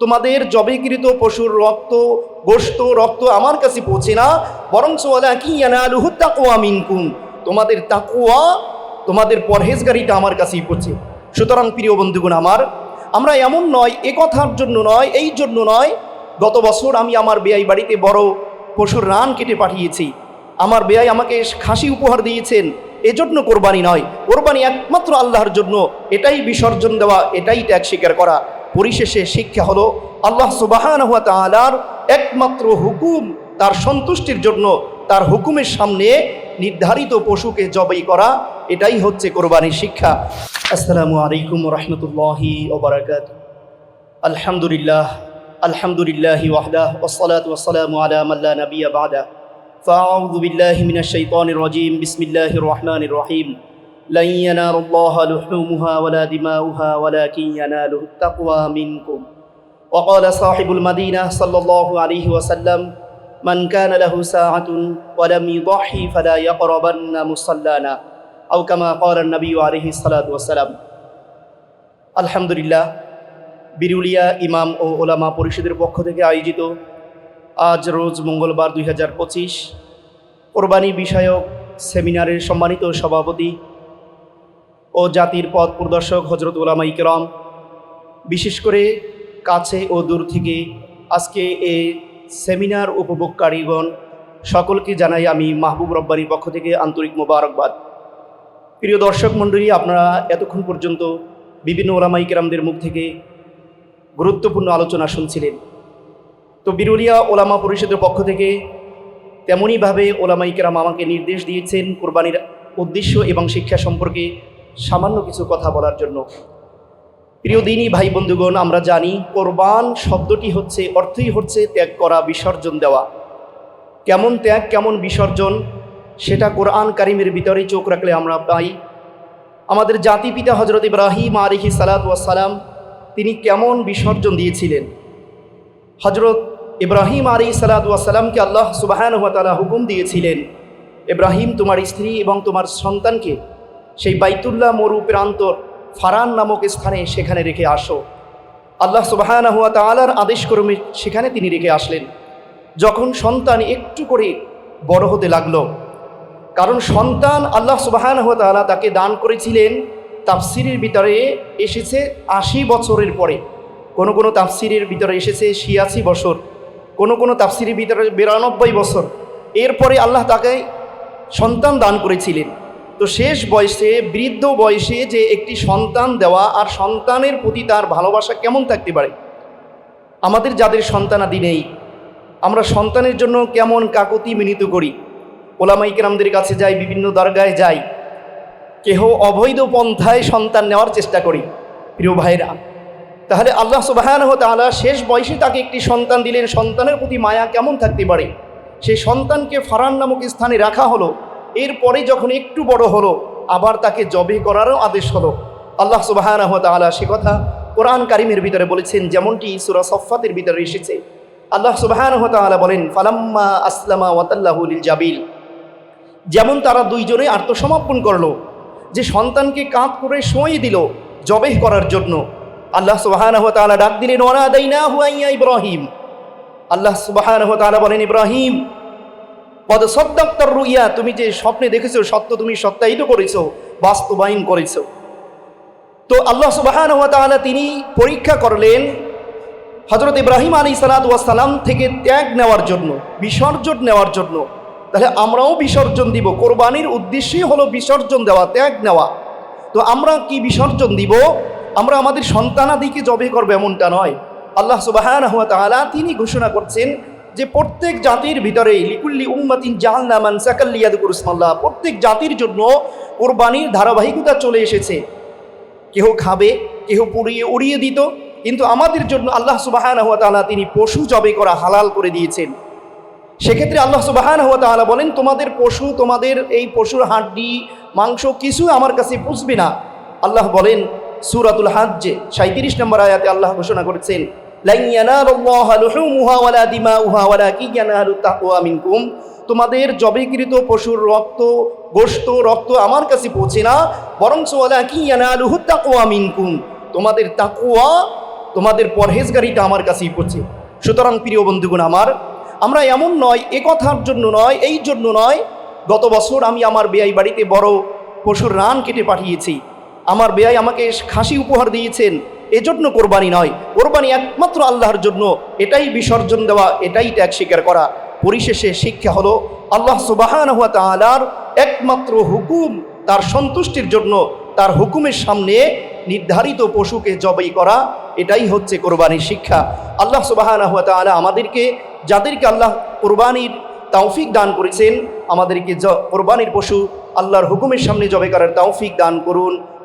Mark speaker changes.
Speaker 1: তোমাদের জবেকৃত পশুর রক্ত গোস্ত রক্ত আমার কাছে পৌঁছে না বরং তাকওয়া মিনকুম। তোমাদের তাকওয়া তোমাদের পরহেজগারিটা আমার কাছেই পৌঁছে। সুতরাং প্রিয় বন্ধুগুণ আমার, আমরা এমন নয়, এ কথার জন্য নয়, এই জন্য নয়, গত বছর আমি আমার বেয়াই বাড়িতে বড় পশুর রান কেটে পাঠিয়েছি। আমার বেয়াই আমাকে খাসি উপহার দিয়েছেন, এজন্য কোরবানি নয়। কোরবানি একমাত্র আল্লাহর জন্য, এটাই বিসর্জন দেওয়া, এটাই ত্যাগ স্বীকার করা। পরিশেষে শিক্ষা হলো আল্লাহ সুবাহান হুয়া তালার একমাত্র হুকুম তার সন্তুষ্টির জন্য তার হুকুমের সামনে নির্ধারিত পশুকে জবাই করা এটাই হচ্ছে কোরবানির শিক্ষা আসসালামু আলাইকুম রহমতুল্লাহি ওবরাকাত আলহামদুলিল্লাহ আলহামদুলিল্লাহি ওয়াহদাহ ওসলাত ওসালামু আলা মাল্লা নবিয়া বাদা فأعوذ بالله من الشيطان الرجيم بسم الله الرحمن الرحيم لن ينال الله لحومها ولا دماؤها ولكن يناله التقوى منكم وقال صاحب المدينة صلى الله عليه وسلم من كان له ساعة ولم يضحي فلا يقربن مصلانا أو كما قال النبي عليه الصلاة والسلام الحمد لله বিরুলিয়া ইমাম ও ওলামা পরিষদের পক্ষ থেকে আয়োজিত আজ রোজ মঙ্গলবার দুই হাজার পঁচিশ কোরবানি বিষয়ক সেমিনারের সম্মানিত সভাপতি ও জাতির পথ প্রদর্শক হজরত ওলামা ইকরাম। বিশেষ করে কাছে ও দূর থেকে আজকে এ সেমিনার উপভোগকারীগণ, সকলকে জানাই আমি মাহবুব রব্বানির পক্ষ থেকে আন্তরিক মোবারকবাদ। প্রিয় দর্শক মণ্ডলী, আপনারা এতক্ষণ পর্যন্ত বিভিন্ন ওলামা ইকরামদের মুখ থেকে গুরুত্বপূর্ণ আলোচনা শুনছিলেন। তো বিরুলিয়া ওলামা পরিষদের পক্ষ থেকে তেমনইভাবে ওলামা ইকরাম আমাকে নির্দেশ দিয়েছেন, কোরবানির উদ্দেশ্য এবং শিক্ষা সম্পর্কে সামান্য কিছু কথা বলার জন্য। প্রিয় দিনই ভাই বন্ধুগণ, আমরা জানি কোরবান শব্দটি হচ্ছে, অর্থই হচ্ছে ত্যাগ করা, বিসর্জন দেওয়া। কেমন ত্যাগ, কেমন বিসর্জন, সেটা কোরআন কারিমের ভিতরে চোখ রাখলে আমরা পাই। আমাদের জাতিপিতা হজরত ইব্রাহিম আলিহি সালাত সালাম, তিনি কেমন বিসর্জন দিয়েছিলেন? হজরত ইব্রাহিম আলী সালাতামকে আল্লাহ সুবাহান তালা হুকুম দিয়েছিলেন, ইব্রাহিম, তোমার স্ত্রী এবং তোমার সন্তানকে সেই বাইতুল্লাহ মরু প্রান্তর ফারান নামক স্থানে সেখানে রেখে আসো। আল্লাহ সুবাহান হুয়া তালার আদেশ ক্রমে সেখানে তিনি রেখে আসলেন। যখন সন্তান একটু করে বড় হতে লাগল, কারণ সন্তান আল্লাহ সুবাহান হুয়া তালা তাকে দান করেছিলেন, তাফসিরের ভিতরে এসেছে আশি বছরের পরে। কোনো কোনো তাফসিরের ভিতরে এসেছে ছিয়াশি বছর, কোনো কোনো তাফসিরের ভিতরে বিরানব্বই বছর। এরপরে আল্লাহ তাকে সন্তান দান করেছিলেন। তো শেষ বয়সে, বৃদ্ধ বয়সে যে একটি সন্তান দেওয়া আর সন্তানের প্রতি তার ভালোবাসা কেমন থাকতে পারে? আমাদের যাদের সন্তানাদি নেই, আমরা সন্তানের জন্য কেমন কাকতি মিনিত করি? ওলামাইকেরামদের কাছে যাই, বিভিন্ন দরগায় যাই, কেহ অবৈধ পন্থায় সন্তান নেওয়ার চেষ্টা করি। প্রিয় ভাইরা তাহলে আল্লাহ সুবাহান তালা শেষ বয়সে তাকে একটি সন্তান দিলেন, সন্তানের প্রতি মায়া কেমন থাকতে পারে? সেই সন্তানকে ফারান নামক স্থানে রাখা হলো। এরপরে যখন একটু বড় হলো, আবার তাকে জবে করারও আদেশ হলো। আল্লাহ সুবাহান তালা সে কথা কোরআন কারিমের ভিতরে বলেছেন, যেমনটি সুরা সফাতের ভিতরে এসেছে। আল্লাহ সুবাহান তালা বলেন, ফালাম্মা আসলামা ওয়াতাল্লাহুল জাবিল। যেমন তারা দুইজনে আত্মসমর্পণ করল, যে সন্তানকে কাঁধ করে শোঁই দিল জবেহ করার জন্য। আল্লাহ সুবাহান তালা ডাক দিলেন ওরা দেই না হুয়াইয়া ইব্রাহিম। আল্লাহ সুবাহান তালা বলেন, ইব্রাহিম পদ সদ্দাক্তর রুইয়া, তুমি যে স্বপ্নে দেখেছ, সত্য তুমি সত্যায়িত করেছ, বাস্তবায়ন করেছ। তো আল্লাহ সুবাহান তালা তিনি পরীক্ষা করলেন হজরত ইব্রাহিম আলী সালাতাম থেকে ত্যাগ নেওয়ার জন্য, বিসর্জন নেওয়ার জন্য। তাহলে আমরাও বিসর্জন দিব, কোরবানির উদ্দেশ্যই হলো বিসর্জন দেওয়া, ত্যাগ নেওয়া। তো আমরা কি বিসর্জন দিব? আমরা আমাদের সন্তানাদিকে জবে করব এমনটা নয়। আল্লাহ সুবাহান তালা তিনি ঘোষণা করছেন যে প্রত্যেক জাতির ভিতরে লিকুল্লি উম্মাতিন জাহান্নামান সাকাল্লিয়াদুকুর ইসমাল্লাহ প্রত্যেক জাতির জন্য কোরবানির ধারাবাহিকতা চলে এসেছে। কেহ খাবে, কেহ পুড়িয়ে উড়িয়ে দিত, কিন্তু আমাদের জন্য আল্লাহ সুবাহান হুয়া তালা তিনি পশু জবে করা হালাল করে দিয়েছেন। সেক্ষেত্রে আল্লাহ সুবাহান হুয়া তালা বলেন, তোমাদের পশু, তোমাদের এই পশুর হাড্ডি, মাংস কিছু আমার কাছে পুষবে না। আল্লাহ বলেন, সুরাতুল হাজ্জে সাঁত্রিশ নম্বর আয়াতে আল্লাহ ঘোষণা করেছেন তোমাদের জবেকৃত পশুর রক্ত গোস্ত রক্ত আমার কাছে পৌঁছে না বরং সোয়ালা কি মিনকুম? তোমাদের তাকুয়া তোমাদের পরহেজগারিটা আমার কাছেই পড়ছে সুতরাং প্রিয় বন্ধুগণ আমার, আমরা এমন নয়, এ কথার জন্য নয়, এই জন্য নয়, গত বছর আমি আমার বেয়াই বাড়িতে বড় পশুর রান কেটে পাঠিয়েছি। আমার বেয়াই আমাকে খাসি উপহার দিয়েছেন। এজন্য কোরবানি নয়। কোরবানি একমাত্র আল্লাহর জন্য। এটাই বিসর্জন দেওয়া, এটাই ত্যাগ স্বীকার করা। পরিশেষে শিক্ষা হলো, আল্লাহ সুবাহান হুয়া তালার একমাত্র হুকুম তার সন্তুষ্টির জন্য, তার হুকুমের সামনে নির্ধারিত পশুকে জবাই করা, এটাই হচ্ছে কোরবানির শিক্ষা। আল্লাহ সুবাহান হুয়া তালা আমাদেরকে, যাদেরকে আল্লাহ কোরবানির তৌফিক দান করেছেন, আমাদেরকে কোরবানির পশু আল্লাহর হুকুমের সামনে জবে করার তৌফিক দান করুন।